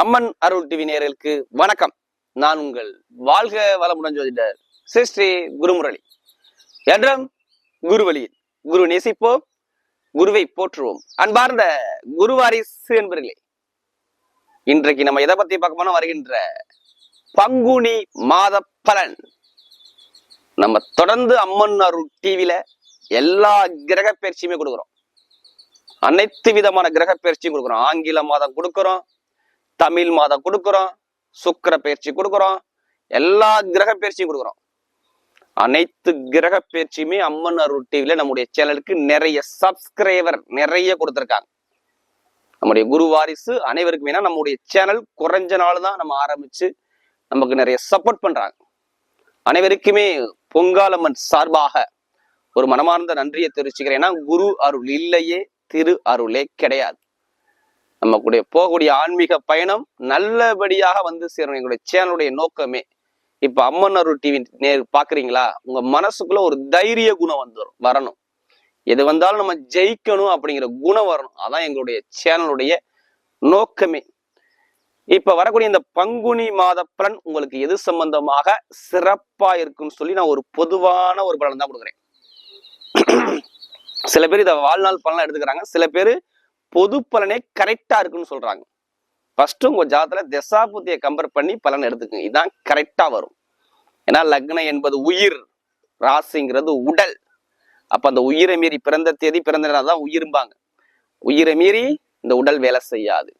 அம்மன் அருள் TV நேரலுக்கு வணக்கம். நான் உங்கள் வாழ்க வளமுடன் ஜோதிடர் ஸ்ரீ ஸ்ரீ குருமுரளி. என்றும் குருவழியில் குரு நேசிப்போம் குருவை போற்றுவோம். அன்பார்ந்த குருவாரிசு என்பர்களே இன்றைக்கு நம்ம எதை பத்தி பார்க்க வருகின்ற பங்குனி மாத பலன். நம்ம தொடர்ந்து அம்மன் அருள் டிவியில எல்லா கிரக பயிற்சியுமே கொடுக்குறோம். அனைத்து விதமான கிரக பயிற்சியும் கொடுக்குறோம். ஆங்கில மாதம் கொடுக்குறோம் தமிழ் மாதம் கொடுக்குறோம் சுக்கிர பயிற்சி கொடுக்குறோம் எல்லா கிரக பயிற்சியும் கொடுக்குறோம். அனைத்து கிரக பயிற்சியுமே அம்மன் அருள் டிவியில நம்முடைய சேனலுக்கு நிறைய சப்ஸ்கிரைபர் நிறைய கொடுத்துருக்காங்க. நம்முடைய குரு வாரிசு அனைவருக்கும் நம்முடைய சேனல் குறைஞ்ச நாள் தான் நம்ம ஆரம்பிச்சு நமக்கு நிறைய சப்போர்ட் பண்றாங்க. அனைவருக்குமே பொங்காலம்மன் சார்பாக ஒரு மனமார்ந்த நன்றியை தெரிவிச்சுக்கிறேன். ஏன்னா குரு அருள் இல்லையே திரு அருளே கிடையாது. நமக்குடைய போகக்கூடிய ஆன்மீக பயணம் நல்லபடியாக வந்து சேரணும். எங்களுடைய சேனலுடைய நோக்கமே. இப்ப அம்மன் அருள் டிவி நேர் பாக்குறீங்களா? உங்க மனசுக்குள்ள ஒரு தைரிய குணம் வந்துடும் வரணும். எது வந்தாலும் நம்ம ஜெயிக்கணும் அப்படிங்கிற குணம் வரணும். அதான் எங்களுடைய சேனலுடைய நோக்கமே. இப்ப வரக்கூடிய இந்த பங்குனி மாத பலன் உங்களுக்கு எது சம்பந்தமாக சிறப்பா இருக்குன்னு சொல்லி நான் ஒரு பொதுவான ஒரு பலன் தான் கொடுக்குறேன். சில பேர் இதை வாழ்நாள் பலனா எடுத்துக்கிறாங்க. சில பேர் பொது பலனே கரெக்டா இருக்குன்னு சொல்றாங்க. ஃபர்ஸ்ட் உங்க ஜாதத்துல தசாபுத்தியை கம்பேர் பண்ணி பலன் எடுத்துக்கங்க. இதுதான் கரெக்டா வரும். ஏன்னா லக்னம் என்பது உயிர் ராசிங்கிறது உடல். அப்ப அந்த உயிரை மீறி பிறந்த தேதி பிறந்த தான் உயிரும்பாங்க. உயிரை மீறி இந்த உடல் வேலை செய்யாது.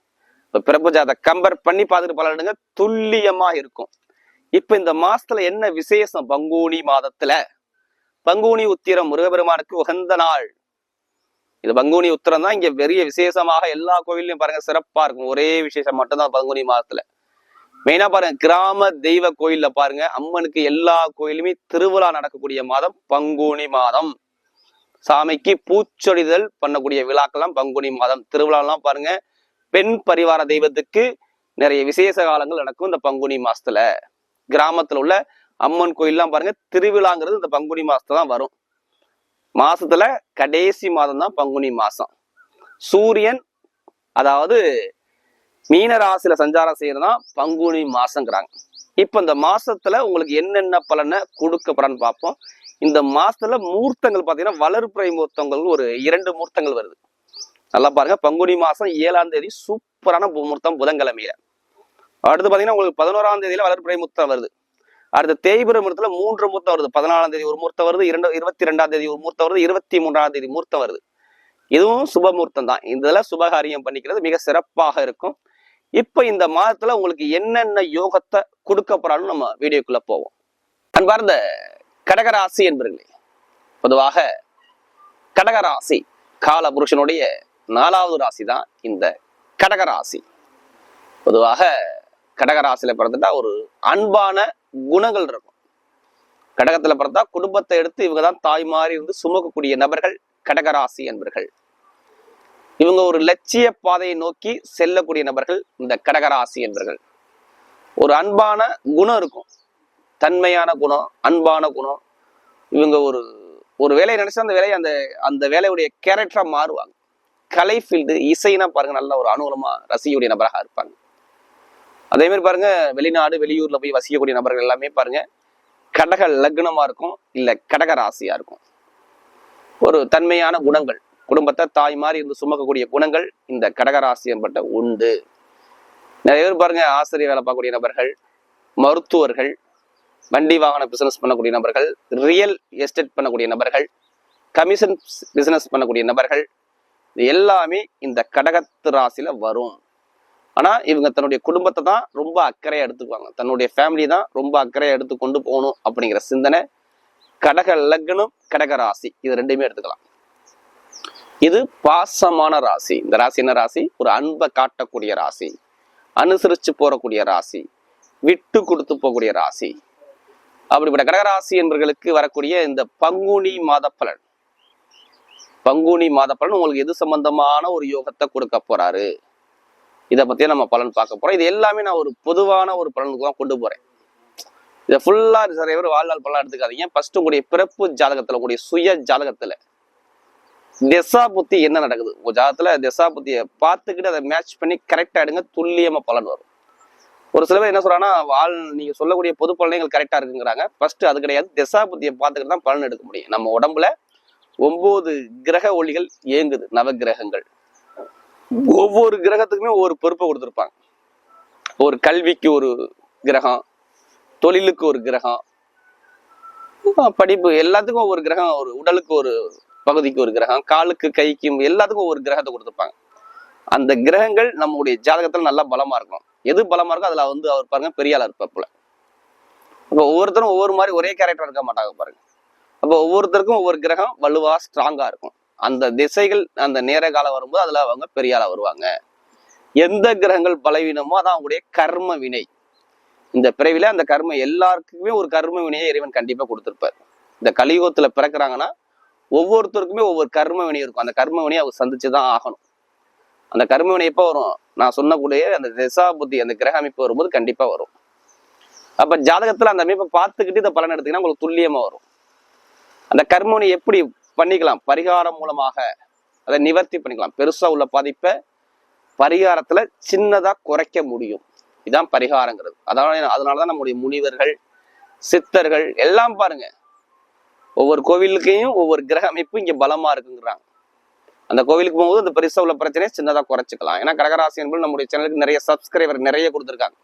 இப்ப பிறப்பு ஜாத கம்பேர் பண்ணி பார்த்துட்டு பலன் எடுங்க. துல்லியமா இருக்கும். இப்ப இந்த மாசத்துல என்ன விசேஷம்? பங்குனி மாதத்துல. பங்குனி உத்திரம் முருகபெருமானுக்கு உகந்த நாள். இது பங்குனி உத்திரம் தான் இங்க பெரிய விசேஷமாக எல்லா கோவில்லையும் பாருங்க சிறப்பா இருக்கும். ஒரே விசேஷம் மட்டும்தான் பங்குனி மாதத்துல. மெயினா பாருங்க கிராம தெய்வ கோயில்ல பாருங்க அம்மனுக்கு எல்லா கோயிலுமே திருவிழா நடக்கக்கூடிய மாதம் பங்குனி மாதம். சாமிக்கு பூச்சொடிதல் பண்ணக்கூடிய விழாக்கெல்லாம் பங்குனி மாதம். திருவிழாலாம் பாருங்க பெண் பரிவார தெய்வத்துக்கு நிறைய விசேஷ காலங்கள் நடக்கும் இந்த பங்குனி மாசத்துல கிராமத்துல உள்ள அம்மன் கோயில்லாம் பாருங்க திருவிழாங்கிறது இந்த பங்குனி மாசத்துல தான் வரும். மாசத்துல கடைசி மாதம் தான் பங்குனி மாசம். சூரியன் அதாவது மீன ராசியில சஞ்சாரம் செய்யறதுதான் பங்குனி மாசங்கிறாங்க. இப்ப இந்த மாசத்துல உங்களுக்கு என்னென்ன பலனை கொடுக்கப்படன்னு பார்ப்போம். இந்த மாசத்துல மூர்த்தங்கள் பாத்தீங்கன்னா வளர்ப்புறை மூர்த்தங்கள் ஒரு இரண்டு மூர்த்தங்கள் வருது. நல்லா பாருங்க பங்குனி மாசம் ஏழாம் தேதி சூப்பரான பு- மூர்த்தம் புதன்கிழமையில. அடுத்து பாத்தீங்கன்னா உங்களுக்கு பதினோராம் தேதியில வளர்ப்புறை மூர்த்தம் வருது. அடுத்த தேய்பிர மூர்த்தத்துல மூன்று மூர்த்தம் வருது. பதினாலாம் தேதி ஒரு மூர்த்தம் வருது இரண்டு இருபத்தி ரெண்டாம் தேதி ஒரு மூர்த்தம் வருது இருபத்தி மூன்றாம் தேதி மூர்த்தம் வருது. இதுவும் சுப மூர்த்தம் தான். இதெல்லாம் சுபகாரியம் பண்ணிக்கிறது மிக சிறப்பாக இருக்கும். இப்ப இந்த மாதத்துல உங்களுக்கு என்னென்ன யோகத்தை கொடுக்க போறாலும் நம்ம வீடியோக்குள்ள போவோம். அன்பார்ந்த கடகராசி என்பர்களே பொதுவாக கடகராசி கால புருஷனுடைய நாலாவது ராசி தான் இந்த கடகராசி. பொதுவாக கடகராசியில பிறந்துட்டா ஒரு அன்பான குணங்கள் இருக்கும். கடகத்துல பிறந்தா குடும்பத்தை எடுத்து இவங்க தான் தாய் மாறி இருந்து சுமக்கக்கூடிய நபர்கள் கடகராசி என்பர்கள். இவங்க ஒரு லட்சிய பாதையை நோக்கி செல்லக்கூடிய நபர்கள் இந்த கடகராசி என்பர்கள். ஒரு அன்பான குணம் இருக்கும். தன்மையான குணம் அன்பான குணம். இவங்க ஒரு ஒரு வேலையை நினைச்சா அந்த வேலையை அந்த அந்த வேலையுடைய கேரக்டரா மாறுவாங்க. கலை ஃபீல்டு இசைனா பாருங்க நல்ல ஒரு அனுகூலமா ரசிகையுடைய நபராக இருப்பாங்க. அதே மாதிரி பாருங்க வெளிநாடு வெளியூர்ல போய் வசிக்கக்கூடிய நபர்கள் எல்லாமே பாருங்க கடக லக்னமா இருக்கும் இல்ல கடக ராசியா இருக்கும். ஒரு தன்மையான குணங்கள் குடும்பத்தை தாய் மாதிரி இருந்து சுமக்கக்கூடிய குணங்கள் இந்த கடகராசி என்பட்ட உண்டு. நிறைய பேர் பாருங்க ஆசிரியர் வேலை பார்க்கக்கூடிய நபர்கள் மருத்துவர்கள் வண்டி வாகன பிசினஸ் பண்ணக்கூடிய நபர்கள் ரியல் எஸ்டேட் பண்ணக்கூடிய நபர்கள் கமிஷன் பிசினஸ் பண்ணக்கூடிய நபர்கள் எல்லாமே இந்த கடகத்து ராசியில வரும். ஆனா இவங்க தன்னுடைய குடும்பத்தை தான் ரொம்ப அக்கறையாக எடுத்துக்குவாங்க. தன்னுடைய ஃபேமிலி தான் ரொம்ப அக்கறையாக எடுத்து கொண்டு போகணும் அப்படிங்கிற சிந்தனை கடக லக்னம் கடக ராசி. இது ரெண்டுமே எடுத்துக்கலாம். இது பாசமான ராசி. இந்த ராசி என்ன ராசி? ஒரு அன்பை காட்டக்கூடிய ராசி. அனுசரித்து போகக்கூடிய ராசி. விட்டு கொடுத்து போகக்கூடிய ராசி. அப்படிப்பட்ட கடகராசி என்பவர்களுக்கு வரக்கூடிய இந்த பங்குனி மாத பலன் பங்குனி மாத பலன் உங்களுக்கு எது சம்பந்தமான ஒரு யோகத்தை கொடுக்க போறாரு? இதை பத்தியே நம்ம பலன் பார்க்க போறோம். இது எல்லாமே நான் ஒரு பொதுவான ஒரு பலனுக்கு தான் கொண்டு போறேன். இதை ஃபுல்லா நிறைய பேர் வாழ்நாள் பலனாக எடுத்துக்காதீங்க. ஃபர்ஸ்ட் உங்களுடைய பிறப்பு ஜாதகத்தில் உங்களுடைய சுய ஜாதகத்தில். திசா புத்தி என்ன நடக்குது? உங்க ஜாதகத்தில் திசா புத்தியை பார்த்துக்கிட்டு அதை மேட்ச் பண்ணி கரெக்டா எடுங்க துல்லியமா பலன் வரும். ஒரு சில பேர் என்ன சொல்றாங்கன்னா வாழ் நீங்க சொல்லக்கூடிய பொது பலனைகள் கரெக்டா இருக்குங்கிறாங்க. ஃபர்ஸ்ட் அது கிடையாது. திசா புத்தியை பார்த்துக்கிட்டு தான் பலன் எடுக்க முடியும். நம்ம உடம்புல ஒன்பது கிரக ஒளிகள் இயங்குது நவ கிரகங்கள். ஒவ்வொரு கிரகத்துக்குமே ஒவ்வொரு பொறுப்பை கொடுத்துருப்பாங்க. ஒரு கல்விக்கு ஒரு கிரகம் தொழிலுக்கு ஒரு கிரகம் படிப்பு எல்லாத்துக்கும் ஒவ்வொரு கிரகம் ஒரு உடலுக்கு ஒரு பகுதிக்கு ஒரு கிரகம் காலுக்கு கைக்கு எல்லாத்துக்கும் ஒவ்வொரு கிரகத்தை கொடுத்துருப்பாங்க. அந்த கிரகங்கள் நம்முடைய ஜாதகத்துல நல்லா பலமா இருக்கும் எது பலமா இருக்கோ அதுல வந்து அவர் பாருங்க பெரிய ஆளா இருப்பாப்புல அப்போ ஒவ்வொருத்தரும் ஒவ்வொரு மாதிரி ஒரே கேரக்டர் இருக்க மாட்டாங்க பாருங்க. அப்போ ஒவ்வொருத்தருக்கும் ஒவ்வொரு கிரகம் வலுவா ஸ்ட்ராங்கா இருக்கும். அந்த திசைகள் அந்த நேர காலம் வரும்போது அதில் அவங்க பெரிய ஆளாக வருவாங்க. எந்த கிரகங்கள் பலவீனமோ அதான் அவங்களுடைய கர்ம வினை. இந்த பிறவில அந்த கர்ம எல்லாருக்குமே ஒரு கர்ம வினையை இறைவன் கண்டிப்பாக கொடுத்துருப்பார். இந்த கலியுகத்துல பிறக்கிறாங்கன்னா ஒவ்வொருத்தருக்குமே ஒவ்வொரு கர்ம வினை இருக்கும். அந்த கர்ம வினையை அவங்க சந்திச்சுதான் ஆகணும். அந்த கர்ம வினை எப்போ வரும்? நான் சொன்னக்கூடிய அந்த திசா புத்தி அந்த கிரக அமைப்பு வரும்போது கண்டிப்பாக வரும். அப்போ ஜாதகத்தில் அந்த அமைப்பை பார்த்துக்கிட்டு இந்த பலன் எடுத்தீங்கன்னா உங்களுக்கு துல்லியமாக வரும். அந்த கர்மவினை எப்படி பண்ணிக்கலாம். பரிகாரம் மூலமாக அதை நிவர்த்தி பண்ணிக்கலாம். பெருசா உள்ள பாதிப்பை பரிகாரத்துல சின்னதா குறைக்க முடியும். இதுதான் பரிகாரங்கிறது. அதனால அதனாலதான் நம்முடைய முனிவர்கள் சித்தர்கள் எல்லாம் பாருங்க. ஒவ்வொரு கோவிலுக்கையும் ஒவ்வொரு கிரக அமைப்பு இங்க பலமா இருக்குங்கிறாங்க. அந்த கோவிலுக்கு போகும்போது அந்த பெருசா உள்ள பிரச்சனையை சின்னதாக குறைச்சிக்கலாம். ஏன்னா கடகராசி என்பது நம்முடைய சேனலுக்கு நிறைய சப்ஸ்கிரைபர் நிறைய கொடுத்துருக்காங்க.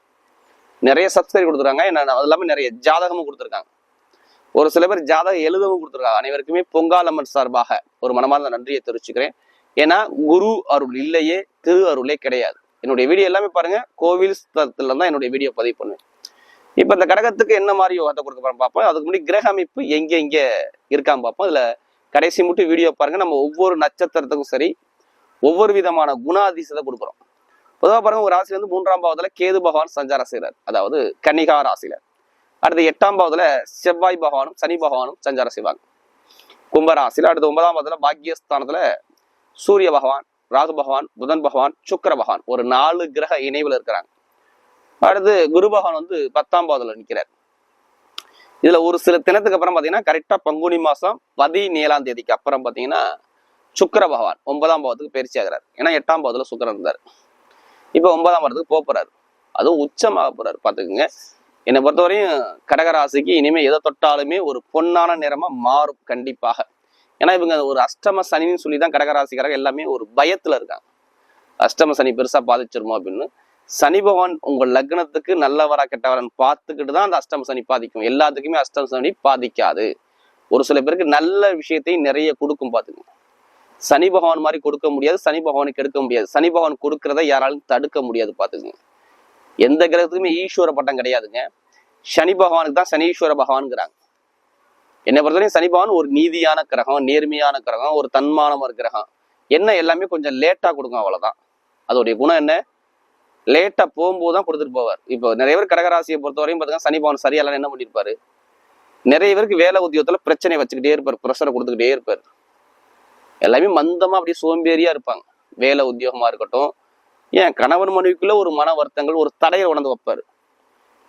நிறைய சப்ஸ்கிரைப் கொடுத்துருக்காங்க. என்ன அது இல்லாமல் நிறைய ஜாதகமும் கொடுத்துருக்காங்க. ஒரு சில பேர் ஜாதகம் எழுதவும் கொடுத்துருக்காங்க. அனைவருக்குமே பொங்காலம்மன் சார்பாக ஒரு மனமார்ந்த நன்றியை தெரிவிச்சுக்கிறேன். ஏன்னா குரு அருள் இல்லையே திரு அருளே கிடையாது. என்னுடைய வீடியோ எல்லாமே பாருங்க. கோவில் ஸ்தலத்துல தான் என்னுடைய வீடியோ பதிவு பண்ணுவேன். இப்ப இந்த கடகத்துக்கு என்ன மாதிரி வார்த்தை கொடுக்க போறோம் பார்ப்போம். அதுக்கு முன்னாடி கிரக அமைப்பு எங்க எங்க இருக்கான்னு பார்ப்போம். இதுல கடைசி மட்டும் வீடியோ பாருங்க. நம்ம ஒவ்வொரு நட்சத்திரத்துக்கும் சரி ஒவ்வொரு விதமான குணாதிசத்தை கொடுக்குறோம். பொதுவாக பாருங்க ஒரு ராசியில இருந்து மூன்றாம் பாவத்துல கேது பகவான் சஞ்சாரம் செய்கிறார் அதாவது கன்னிகா ராசியில. அடுத்து எட்டாம் பாவத்துல செவ்வாய் பகவானும் சனி பகவானும் சஞ்சாரம் செய்வாங்க. கும்பராசியில் அடுத்து ஒன்பதாம் பாவத்துல பாக்கியஸ்தானத்துல சூரிய பகவான் ராகு பகவான் புதன் பகவான் சுக்கர பகவான். ஒரு நாலு கிரக இணைவுல இருக்கிறாங்க. அடுத்து குரு பகவான் வந்து பத்தாம் பாவத்துல நிற்கிறார் இதுல ஒரு சில தினத்துக்கு அப்புறம் பாத்தீங்கன்னா கரெக்டா பங்குனி மாசம் பதினேழாம் தேதிக்கு அப்புறம் பாத்தீங்கன்னா சுக்கிர பகவான் ஒன்பதாம் பாவத்துக்கு பயிற்சி ஆகிறார். ஏன்னா எட்டாம் பாவத்துல சுக்கரன் இருந்தார். இப்ப ஒன்பதாம் பாவத்துக்கு போக போறாரு. அதுவும் உச்சமாக போறாரு. பாத்துக்கோங்க. என்னை பொறுத்தவரையும் கடகராசிக்கு இனிமேல் எதை தொட்டாலுமே ஒரு பொன்னான நிறமாக மாறும் கண்டிப்பாக. ஏன்னா இவங்க ஒரு அஷ்டம சனின்னு சொல்லி தான் கடகராசிக்காரங்க எல்லாமே ஒரு பயத்தில் இருக்காங்க. அஷ்டம சனி பெருசாக பாதிச்சிருமோ அப்படின்னு. சனி பகவான் உங்கள் லக்னத்துக்கு நல்லவரா கெட்டவரன் பார்த்துக்கிட்டு தான் அந்த அஷ்டம சனி பாதிக்கும். எல்லாத்துக்குமே அஷ்டம சனி பாதிக்காது. ஒரு சில பேருக்கு நல்ல விஷயத்தையும் நிறைய கொடுக்கும் பார்த்துங்க சனி பகவான் மாதிரி கொடுக்க முடியாது சனி பகவானுக்கு எடுக்க முடியாது. சனி பகவான் கொடுக்கறத யாராலும் தடுக்க முடியாது பார்த்துக்கோங்க எந்த கிரகத்துக்குமே ஈஸ்வர பட்டம் கிடையாதுங்க. சனி பகவானுக்கு தான் சனீஸ்வர பகவான்ங்கிறாங்க. என்னை பொறுத்தவரையும் சனி பகவான் ஒரு நீதியான கிரகம் நேர்மையான கிரகம் ஒரு தன்மானமர் ஒரு கிரகம். என்ன எல்லாமே கொஞ்சம் லேட்டாக கொடுக்கும் அவ்வளோதான் அதோடைய குணம் என்ன? லேட்டாக போகும்போது தான் கொடுத்துட்டு போவார். இப்போ நிறைய பேர் கடகராசியை பொறுத்தவரையும் பார்த்தீங்கன்னா சனி பகவான் சரியால என்ன பண்ணியிருப்பாரு நிறைய பேருக்கு வேலை உத்தியோகத்தில் பிரச்சனை வச்சுக்கிட்டே இருப்பார் ப்ரெஷரை கொடுத்துக்கிட்டே இருப்பார். எல்லாமே மந்தமாக அப்படியே சோம்பேறியாக இருப்பாங்க. வேலை உத்தியோகமாக இருக்கட்டும் ஏன் கணவன் மனைவிக்குள்ளே ஒரு மன வருத்தங்கள் ஒரு தடையை உணர்ந்து வைப்பார்.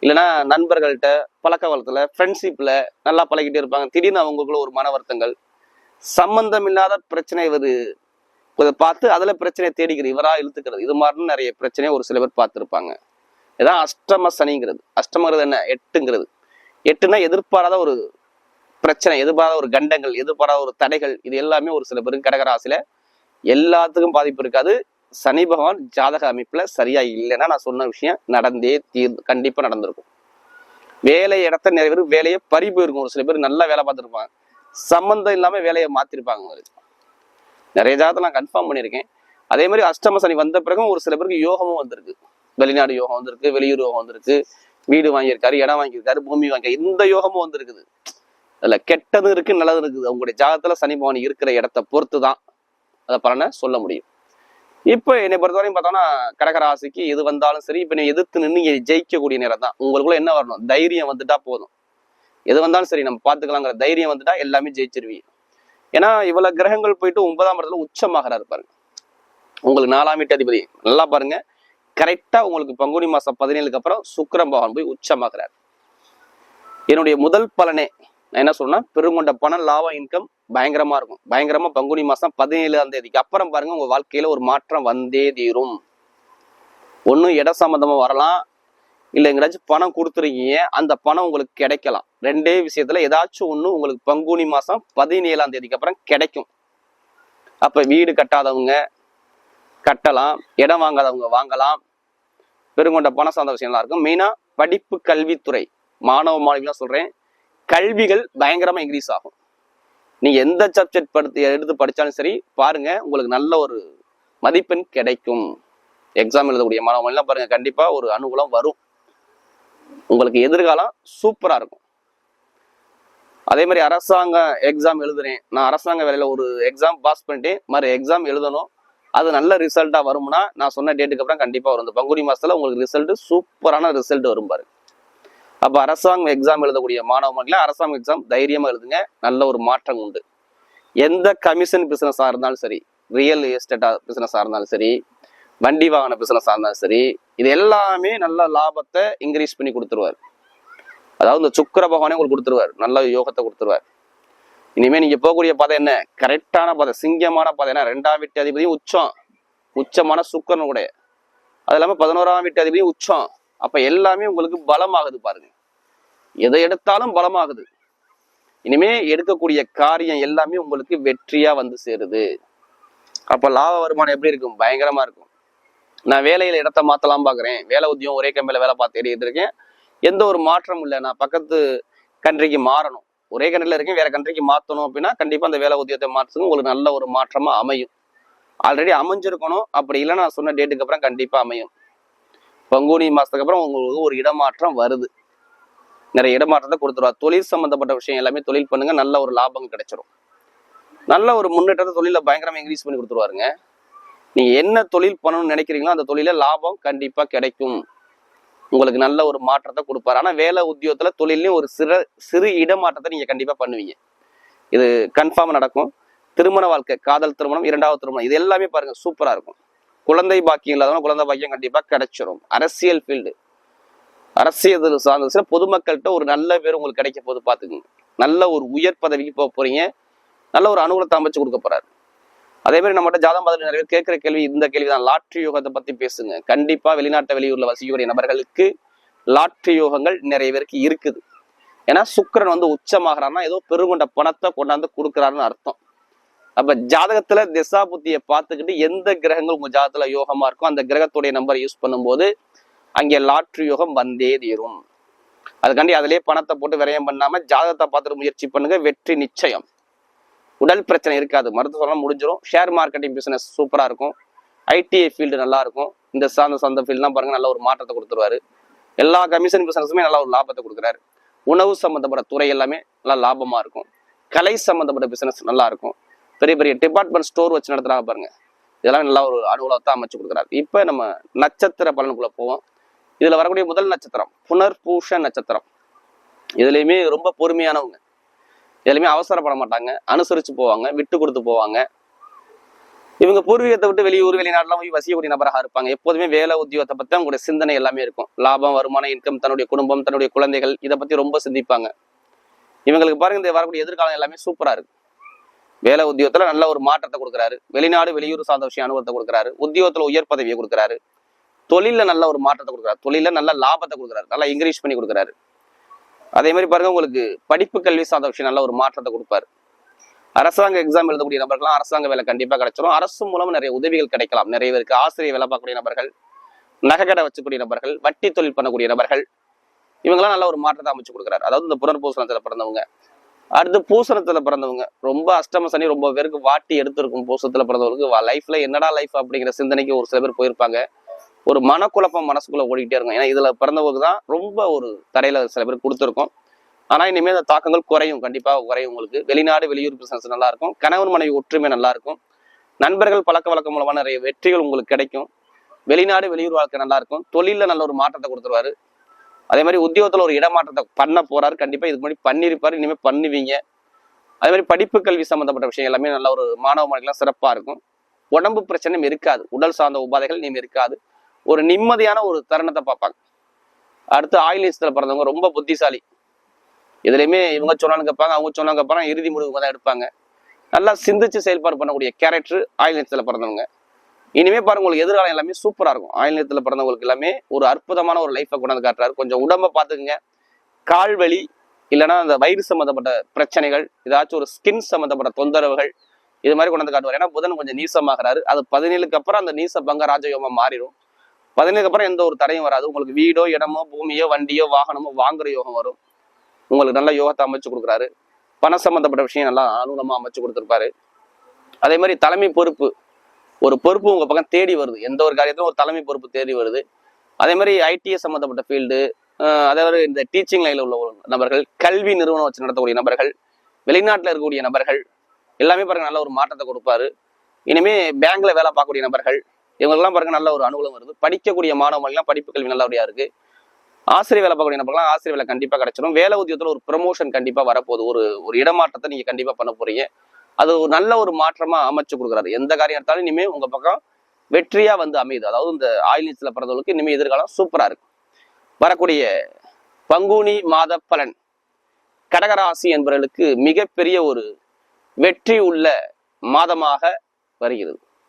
இல்லைன்னா நண்பர்கள்ட்ட பழக்க வளத்தில் ஃப்ரெண்ட்ஷிப்பில் நல்லா பழகிட்டே இருப்பாங்க. திடீர்னு அவங்களுக்குள்ள ஒரு மன வருத்தங்கள். சம்பந்தம் இல்லாத பிரச்சனை இவர் இதை பார்த்து அதில் பிரச்சனையை தேடிக்கிறது. இவராக இழுத்துக்கிறது. இது மாதிரின்னு நிறைய பிரச்சனையை ஒரு சில பேர் பார்த்துருப்பாங்க. இதான் அஷ்டம சனிங்கிறது. அஷ்டமங்கிறது என்ன? எட்டுங்கிறது. எட்டுனா எதிர்பாராத ஒரு பிரச்சனை எதிர்பாராத ஒரு கண்டங்கள் எதிர்பாராத ஒரு தடைகள். இது எல்லாமே ஒரு சில பேருக்கு கடகராசியில் எல்லாத்துக்கும் பாதிப்பு இருக்காது. சனி பகவான் ஜாதக அமைப்புல சரியா இல்லைன்னா நான் சொன்ன விஷயம் நடந்தே தீர் கண்டிப்பா நடந்திருக்கும். வேலை இடத்த நிறைய பேர் வேலையை பறி போயிருக்கும். ஒரு சில பேர் நல்லா வேலை பார்த்துருப்பாங்க. சம்மந்தம் இல்லாம வேலையை மாத்திருப்பாங்க அவங்களுக்கு. நிறைய ஜாதகத்தை நான் கன்ஃபார்ம் பண்ணியிருக்கேன். அதே மாதிரி அஷ்டம சனி வந்த பிறகும் ஒரு சில பேருக்கு யோகமும் வந்திருக்கு. வெளிநாடு யோகம் வந்திருக்கு வெளியூர் யோகம் வந்திருக்கு. வீடு வாங்கியிருக்காரு இடம் வாங்கியிருக்காரு பூமி வாங்கி இந்த யோகமும் வந்திருக்குது. அதுல கெட்டதும் இருக்கு நல்லதும் இருக்குது. அவங்களுடைய ஜாதகத்துல சனி பகவான் இருக்கிற இடத்த பொறுத்து தான் அதை பலனை சொல்ல முடியும். இப்போ என்னை பொறுத்தவரையும் பார்த்தோம்னா கடகராசிக்கு எது வந்தாலும் சரி இப்போ நீ எதிர்த்து நின்று ஜெயிக்கக்கூடிய நேரம் தான். உங்களுக்குள்ள என்ன வரணும்? தைரியம் வந்துட்டா போதும். எது வந்தாலும் சரி நம்ம பார்த்துக்கலாங்கிற தைரியம் வந்துட்டா எல்லாமே ஜெயிச்சிருவீங்க. ஏன்னா இவ்வளவு கிரகங்கள் போயிட்டு ஒன்பதாம் இடத்துல உச்சமாகிறாரு பாருங்க. உங்களுக்கு நாலாம் வீட்டு அதிபதி. நல்லா பாருங்க. கரெக்டா உங்களுக்கு பங்குனி மாசம் பதினேழுக்கு அப்புறம் சுக்கரன் பகவான் போய் உச்சமாகிறார். என்னுடைய முதல் பலனே நான் என்ன சொல்றேன்னா பெருங்கொண்ட பணம் லாபம் இன்கம் பயங்கரமா இருக்கும். பயங்கரமா பங்குனி மாசம் பதினேழாம் தேதிக்கு அப்புறம் பாருங்க உங்க வாழ்க்கையில ஒரு மாற்றம் வந்தே தீரும். ஒன்றும் இட சம்பந்தமா வரலாம். இல்லை எங்கேயாச்சும் பணம் கொடுத்துருக்கீங்க அந்த பணம் உங்களுக்கு கிடைக்கலாம். ரெண்டே விஷயத்துல ஏதாச்சும் ஒன்று உங்களுக்கு பங்குனி மாசம் பதினேழாம் தேதிக்கு அப்புறம் கிடைக்கும். அப்ப வீடு கட்டாதவங்க கட்டலாம் இடம் வாங்காதவங்க வாங்கலாம். பெருங்கொண்ட பணம் சார்ந்த விஷயம்லாம் இருக்கும். மெயினா படிப்பு கல்வித்துறை. மாணவ மாணவிலாம் சொல்றேன் கல்விகள் பயங்கரமா இன்க்ரீஸ் ஆகும். நீங்கள் எந்த சப்ஜெக்ட் படுத்து எடுத்து படித்தாலும் சரி பாருங்கள் உங்களுக்கு நல்ல ஒரு மதிப்பெண் கிடைக்கும். எக்ஸாம் எழுதக்கூடிய மாணவ பாருங்கள் கண்டிப்பாக ஒரு அனுகூலம் வரும். உங்களுக்கு எதிர்காலம் சூப்பராக இருக்கும். அதே மாதிரி அரசாங்க எக்ஸாம் எழுதுறேன். நான் அரசாங்க வேலையில் ஒரு எக்ஸாம் பாஸ் பண்ணிட்டேன் மறு எக்ஸாம் எழுதணும். அது நல்ல ரிசல்ட்டாக வரும்னா நான் சொன்ன டேட்டுக்கு அப்புறம் கண்டிப்பாக வரும். இந்த பங்குனி மாதத்தில் உங்களுக்கு ரிசல்ட்டு சூப்பரான ரிசல்ட் வரும் பாரு அப்போ அரசாங்க எக்ஸாம் எழுதக்கூடிய மாணவ அரசாங்கம் அரசாங்க எக்ஸாம் தைரியமாக எழுதுங்க. நல்ல ஒரு மாற்றம் உண்டு. எந்த கமிஷன் பிஸ்னஸாக இருந்தாலும் சரி ரியல் எஸ்டேட்டாக பிஸ்னஸாக இருந்தாலும் சரி வண்டி வாகன பிஸ்னஸாக இருந்தாலும் சரி இது எல்லாமே நல்ல லாபத்தை இன்க்ரீஸ் பண்ணி கொடுத்துருவார். அதாவது இந்த சுக்கிர பகவானே உங்களுக்கு கொடுத்துருவார். நல்ல யோகத்தை கொடுத்துருவார். இனிமேல் நீங்கள் போகக்கூடிய பாதை என்ன? கரெக்டான பாதை சிங்கமான பாதை. என்ன ரெண்டாம் வீட்டு அதிபதியும் உச்சம். உச்சமான சுக்கரன் கூட அது இல்லாமல் பதினோராம் வீட்டு அதிபதியும் உச்சம். அப்போ எல்லாமே உங்களுக்கு பலமாகுது பாருங்க. எதை எடுத்தாலும் பலமாகுது. இனிமே எடுக்கக்கூடிய காரியம் எல்லாமே உங்களுக்கு வெற்றியா வந்து சேருது. அப்ப லாப வருமானம் எப்படி இருக்கும்? பயங்கரமா இருக்கும். நான் வேலையில இடத்த மாத்தலாம் பாக்குறேன். வேலை உத்தியம் ஒரே கம்பெனில வேலை பார்த்து தேடிட்டு இருக்கேன். எந்த ஒரு மாற்றமும் இல்லை. நான் பக்கத்து கண்ட்ரிக்கு மாறணும். ஒரே கண்ட்ரில இருக்கேன். வேற கண்ட்ரிக்கு மாத்தணும் அப்படின்னா கண்டிப்பா அந்த வேலை உத்தியத்தை மாற்றுங்க உங்களுக்கு நல்ல ஒரு மாற்றமா அமையும். ஆல்ரெடி அமைஞ்சிருக்கணும். அப்படி இல்லை நான் சொன்ன டேட்டுக்கு அப்புறம் கண்டிப்பா அமையும். பங்குனி மாசத்துக்கு அப்புறம் உங்களுக்கு ஒரு இடமாற்றம் வருது. நிறைய இடமாற்றத்தை கொடுத்துருவா. தொழில் சம்மந்தப்பட்ட விஷயம் எல்லாமே தொழில் பண்ணுங்க நல்ல ஒரு லாபம் கிடைச்சிரும். நல்ல ஒரு முன்னேற்றத்தை தொழில பயங்கரமாக இன்க்ரீஸ் பண்ணி கொடுத்துருவாருங்க. நீங்க என்ன தொழில் பண்ணணும்னு நினைக்கிறீங்களோ அந்த தொழில லாபம் கண்டிப்பா கிடைக்கும். உங்களுக்கு நல்ல ஒரு மாற்றத்தை கொடுப்பாரு. ஆனா வேலை உத்தியோகத்துல தொழிலையும் ஒரு சிறு சிறு இடமாற்றத்தை நீங்க கண்டிப்பா பண்ணுவீங்க. இது கன்ஃபார்ம் நடக்கும். திருமண வாழ்க்கை காதல் திருமணம் இரண்டாவது திருமணம் இது எல்லாமே பாருங்க சூப்பரா இருக்கும். குழந்தை பாக்கியம் இல்லாதவங்க குழந்தை பாக்கியம் கண்டிப்பா கிடைச்சிரும். அரசியல் ஃபீல்டு அரசியல் சார்ந்த சில பொதுமக்கள்கிட்ட ஒரு நல்ல பேர் உங்களுக்கு கிடைக்க போது பாத்துக்கோங்க நல்ல ஒரு உயர் பதவிக்கு போக போறீங்க. நல்ல ஒரு அனுகூலத்தை அமைச்சு கொடுக்க போறாரு. அதே மாதிரி நம்மகிட்ட ஜாதம் பதில் நிறைய பேர் கேட்கிற கேள்வி இந்த கேள்வி தான் லாட்ரி யோகத்தை பத்தி பேசுங்க. கண்டிப்பா வெளிநாட்டு வெளியூர்ல வசிக்கக்கூடிய நபர்களுக்கு லாட்ரி யோகங்கள் நிறைய பேருக்கு இருக்குது. ஏன்னா சுக்கரன் வந்து உச்சமாகறான்னா ஏதோ பெருங்கொண்ட பணத்தை கொண்டாந்து கொடுக்குறாருன்னு அர்த்தம். அப்ப ஜாதகத்துல திசா புத்தியை பார்த்துக்கிட்டு எந்த கிரகங்கள் உங்க ஜாதகத்துல யோகமா இருக்கோ அந்த கிரகத்துடைய நம்பர் யூஸ் பண்ணும்போது அங்கே லாட்ரி யோகம் வந்தே தீரும். அதுக்காண்டி அதிலே பணத்தை போட்டு விரயம் பண்ணாம ஜாதகத்தை பார்த்துட்டு முயற்சி பண்ணுங்க வெற்றி நிச்சயம். உடல் பிரச்சனை இருக்காது மருத்துவம் முடிஞ்சிடும் ஷேர் மார்க்கெட்டிங் பிசினஸ் சூப்பரா இருக்கும். ஐடிஐ ஃபீல்டு நல்லா இருக்கும். இந்த சார்ந்த சார்ந்த ஃபீல்ட்லாம் பாருங்க நல்ல ஒரு மாற்றத்தை கொடுத்துருவாரு. எல்லா கமிஷன் பிசினஸுமே நல்ல ஒரு லாபத்தை கொடுக்குறாரு. உணவு சம்மந்தப்பட்ட துறை எல்லாமே நல்லா லாபமா இருக்கும். கலை சம்மந்தப்பட்ட பிசினஸ் நல்லா இருக்கும். பெரிய பெரிய டிபார்ட்மெண்ட் ஸ்டோர் வச்சு நடத்துறாங்க பாருங்க. இதெல்லாம் நல்லா ஒரு அனுகூலத்தை அமைச்சு கொடுக்குறாரு. இப்போ நம்ம நட்சத்திர பலனுக்குள்ள போவோம். இதுல வரக்கூடிய முதல் நட்சத்திரம் புனர்பூஷ நட்சத்திரம். இதுலயுமே ரொம்ப பொறுமையானவங்க. எதுலையுமே அவசரப்பட மாட்டாங்க. அனுசரிச்சு போவாங்க விட்டு கொடுத்து போவாங்க. இவங்க பூர்வீகத்தை விட்டு வெளியூர் வெளிநாட்டுலாம் போய் வசியக்கூடிய நபராக இருப்பாங்க. எப்போதுமே வேலை உத்தியோகத்தை பத்தி அவங்களுடைய சிந்தனை எல்லாமே இருக்கும். லாபம் வருமானம் இன்கம் தன்னுடைய குடும்பம் தன்னுடைய குழந்தைகள் இதை பத்தி ரொம்ப சிந்திப்பாங்க. இவங்களுக்கு பாருங்க இந்த வரக்கூடிய எதிர்காலம் எல்லாமே சூப்பரா இருக்கு. வேலை உத்தியோகத்துல நல்ல ஒரு மாற்றத்தை கொடுக்குறாரு. வெளிநாடு வெளியூர் சார்ந்த விஷயம் அனுபவத்தை கொடுக்குறாரு. உத்தியோகத்துல உயர் பதவியை கொடுக்குறாரு. தொழில நல்ல ஒரு மாற்றத்தை கொடுக்குறாரு. தொழில நல்ல லாபத்தை கொடுக்குறாரு. நல்லா இன்க்ரீஸ் பண்ணி கொடுக்குறாரு. அதே மாதிரி பாருங்க உங்களுக்கு படிப்பு கல்வி சார்ந்த விஷயம் நல்ல ஒரு மாற்றத்தை கொடுப்பாரு. அரசாங்க எக்ஸாம் எழுதக்கூடிய நபர்கள்லாம் அரசாங்க வேலை கண்டிப்பாக கிடைச்சிரும். அரசு மூலம் நிறைய உதவிகள் கிடைக்கலாம். நிறைய பேருக்கு ஆசிரியர் வேலை பார்க்கக்கூடிய நபர்கள் நகைக்கடை வச்சுக்கூடிய நபர்கள் வட்டி தொழில் பண்ணக்கூடிய நபர்கள் இவங்கெல்லாம் நல்ல ஒரு மாற்றத்தை அமைச்சு கொடுக்குறாரு. அதாவது இந்த புனர்பூசணத்தில் பிறந்தவங்க. அடுத்து பூசணத்தில் பிறந்தவங்க. ரொம்ப அஷ்டம சனி ரொம்ப பேருக்கு வாட்டி எடுத்திருக்கும் பூசணத்தில் பிறந்தவங்களுக்கு லைஃப்ல என்னடா லைஃப் அப்படிங்கிற சிந்தனைக்கு ஒரு சில பேர் போயிருப்பாங்க. ஒரு மனக்குழப்பம் மனசுக்குள்ள ஓடிக்கிட்டே இருக்கும். ஏன்னா இதுல பிறந்தவங்க தான் ரொம்ப ஒரு தரையில சில பேர் கொடுத்துருக்கோம். ஆனா இனிமேல் அந்த தாக்கங்கள் குறையும். கண்டிப்பா குறையும் உங்களுக்கு. வெளிநாடு வெளியூர் பிசினஸ் நல்லா இருக்கும். கணவன் மனைவி ஒற்றுமை நல்லா இருக்கும். நண்பர்கள் பழக்க வழக்கம் மூலமா நிறைய வெற்றிகள் உங்களுக்கு கிடைக்கும். வெளிநாடு வெளியூர் வாழ்க்கை நல்லா இருக்கும். தொழில நல்ல ஒரு மாற்றத்தை கொடுத்துருவாரு. அதே மாதிரி உத்தியோகத்துல ஒரு இடமாற்றத்தை பண்ண போறாரு. கண்டிப்பா இதுக்கு முன்னாடி பண்ணியிருப்பாரு. இனிமேல் பண்ணுவீங்க. அதே மாதிரி படிப்பு கல்வி சம்பந்தப்பட்ட விஷயம் எல்லாமே நல்ல ஒரு மாணவ மாணவிகளாம் சிறப்பா இருக்கும். உடம்பு பிரச்சனையும் இருக்காது. உடல் சார்ந்த உபாதைகள் இனிமேல் இருக்காது. ஒரு நிம்மதியான ஒரு தருணத்தை பார்ப்பாங்க. அடுத்து ஆயிலிஸ்ல பிறந்தவங்க ரொம்ப புத்திசாலி. இதுலையுமே இவங்க சொன்னாலும் கேட்பாங்க அவங்க சொன்னாங்க அப்புறம் இறுதி முடிவுங்க தான் எடுப்பாங்க. நல்லா சிந்திச்சு செயல்பாடு பண்ணக்கூடிய கேரக்டர் ஆயுள் நேரத்தில் பிறந்தவங்க. இனிமே பாருங்க உங்களுக்கு எதிர்காலம் எல்லாமே சூப்பராக இருக்கும். ஆயுள் நேரத்தில் பிறந்தவங்களுக்கு எல்லாமே ஒரு அற்புதமான ஒரு லைஃப்பை கொண்டாந்து காட்டுறாரு. கொஞ்சம் உடம்ப பார்த்துக்குங்க. கால் வலி இல்லைன்னா அந்த வயிறு சம்மந்தப்பட்ட பிரச்சனைகள் ஏதாச்சும் ஒரு ஸ்கின் சம்மந்தப்பட்ட தொந்தரவுகள் இது மாதிரி கொண்டாந்து காட்டுவார். ஏன்னா புதன் கொஞ்சம் நீசமாகிறாரு. அது பதினேழுக்கு அப்புறம் அந்த நீச பங்க ராஜயோகமா மாறிடும். பதினேழுக்கு அப்புறம் எந்த ஒரு தடையும் வராது. உங்களுக்கு வீடோ இடமோ பூமியோ வண்டியோ வாகனமோ வாங்குற யோகம் வரும். உங்களுக்கு நல்ல யோகத்தை அமைச்சு கொடுக்குறாரு. பண சம்மந்தப்பட்ட விஷயம் நல்லா அனுகூலமாக அமைச்சு கொடுத்துருப்பாரு. அதே மாதிரி தலைமை பொறுப்பு. ஒரு பொறுப்பு உங்க பக்கம் தேடி வருது. எந்த ஒரு காரியத்திலும் ஒரு தலைமை பொறுப்பு தேடி வருது. அதே மாதிரி ஐடிஐ சம்மந்தப்பட்ட ஃபீல்டு அதே மாதிரி இந்த டீச்சிங் லைனில் உள்ள ஒரு நபர்கள் கல்வி நிறுவனம் வச்சு நடத்தக்கூடிய நபர்கள் வெளிநாட்டில் இருக்கக்கூடிய நபர்கள் எல்லாமே பாருங்க நல்ல ஒரு மாற்றத்தை கொடுப்பாரு. இனிமே பேங்க்ல வேலை பார்க்கக்கூடிய நபர்கள் இவங்களுக்குலாம் பாருங்க நல்ல ஒரு அனுகூலம் வருது. படிக்கக்கூடிய மாணவர்கள்லாம் படிப்பு கல்வி நல்லபடியா இருக்கு. ஆசிரியர் வேலை பார்க்கக்கூடிய நபர்கள்லாம் ஆசிரியர் வேலை கண்டிப்பா கிடைச்சிடும் வேலை உத்தியோகத்துல ஒரு ப்ரமோஷன் கண்டிப்பா வரப்போகுது. ஒரு ஒரு இடமாற்றத்தை நீங்க கண்டிப்பா பண்ண போறீங்க. அது ஒரு நல்ல ஒரு மாற்றமா அமைச்சு கொடுக்குறாரு. எந்த காரியம் எடுத்தாலும் இனிமே உங்க பக்கம் வெற்றியா வந்து அமையுது. அதாவது இந்த ஆயில்ஸ்ல பிறந்தவங்களுக்கு இனிமே எதிர்காலம் சூப்பரா இருக்கு வரக்கூடிய பங்குனி மாத பலன். கடகராசி என்பவர்களுக்கு மிகப்பெரிய ஒரு வெற்றி உள்ள மாதமாக வருகிறது.